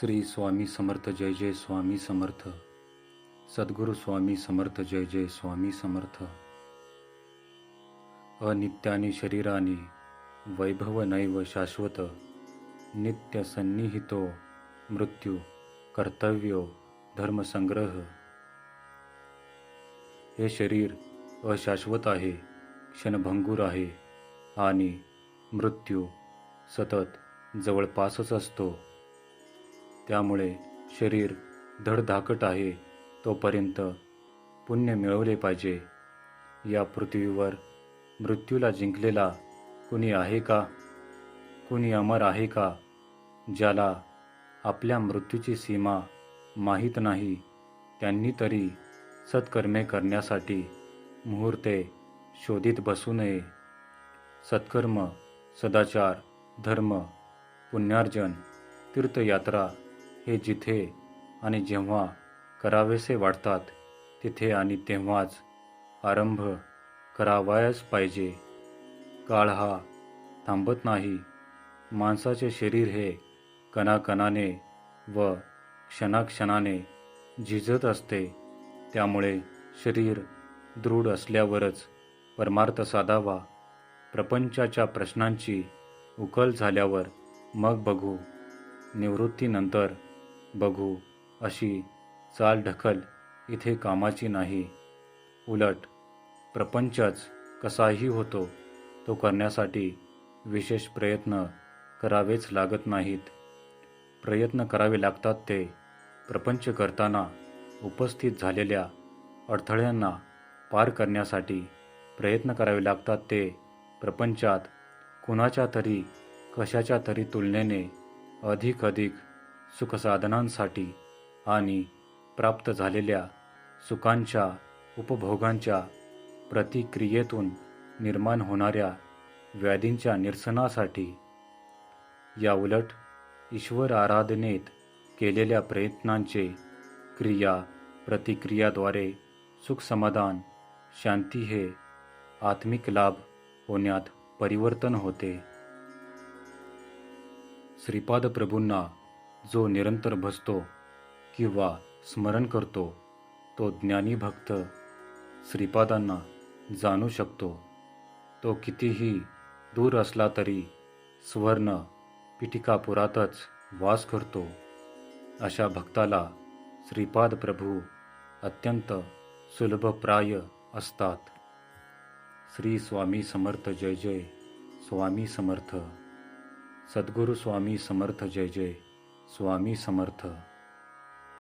श्री स्वामी समर्थ जय जय स्वामी समर्थ. सद्गुरु स्वामी समर्थ जय जय स्वामी समर्थ. अनित्यानी शरीरानी वैभव नैव शाश्वत. नित्य सन्निहितो मृत्यू कर्तव्यो धर्मसंग्रह हे शरीर अशाश्वत आहे क्षणभंगूर आहे आणि मृत्यू सतत जवळपासच असतो. त्यामुळे शरीर धडधाकट आहे तोपर्यंत पुण्य मिळवले पाहिजे. या पृथ्वीवर मृत्यूला जिंकलेला कुणी आहे का? कुणी अमर आहे का? ज्याला आपल्या मृत्यूची सीमा माहीत नाही त्यांनी तरी सत्कर्मे करण्यासाठी मुहूर्ते शोधित बसू नये. सत्कर्म सदाचार धर्म पुण्यार्जन तीर्थयात्रा हे जिथे आणि जेव्हा करावेसे वाटतात तिथे आणि तेव्हाच आरंभ करावायच पाहिजे. काळ हा थांबत नाही. माणसाचे शरीर हे कणाकणाने व क्षणाक्षणाने झिजत असते. त्यामुळे शरीर दृढ असल्यावरच परमार्थ साधावा. प्रपंचाच्या प्रश्नांची उकल झाल्यावर मग बघू. निवृत्तीनंतर बघू अशी चाल ढकल इथे कामाची नाही. उलट प्रपंचच कसाही होतो तो करण्यासाठी विशेष प्रयत्न करावेच लागत नाहीत. प्रयत्न करावे लागतात ते प्रपंच करताना उपस्थित झालेल्या अडथळ्यांना पार करण्यासाठी प्रयत्न करावे लागतात ते प्रपंचात कुणाच्या तरी कशाच्या तरी तुलनेने अधिक अधिक सुखसाधनांसाठी आणि प्राप्त झालेल्या सुखांच्या उपभोगांच्या प्रतिक्रियेतून निर्माण होणाऱ्या व्याधींच्या निरसनासाठी याउलट ईश्वर आराधनेत केलेल्या प्रयत्नांचे क्रिया प्रतिक्रियाद्वारे सुखसमाधान शांती हे आत्मिक लाभ होण्यात परिवर्तन होते. श्रीपाद प्रभूंना जो निरंतर भजतो किंवा स्मरण करतो तो ज्ञानी भक्त श्रीपादांना जाणू शकतो. तो कितीही दूर असला तरी स्वर्ण पिटिकापुरातच वास करतो. अशा भक्ताला श्रीपाद प्रभू अत्यंत सुलभप्राय असतात. श्री स्वामी समर्थ जय जय स्वामी समर्थ. सद्गुरु स्वामी समर्थ जय जय. स्वामी समर्थ.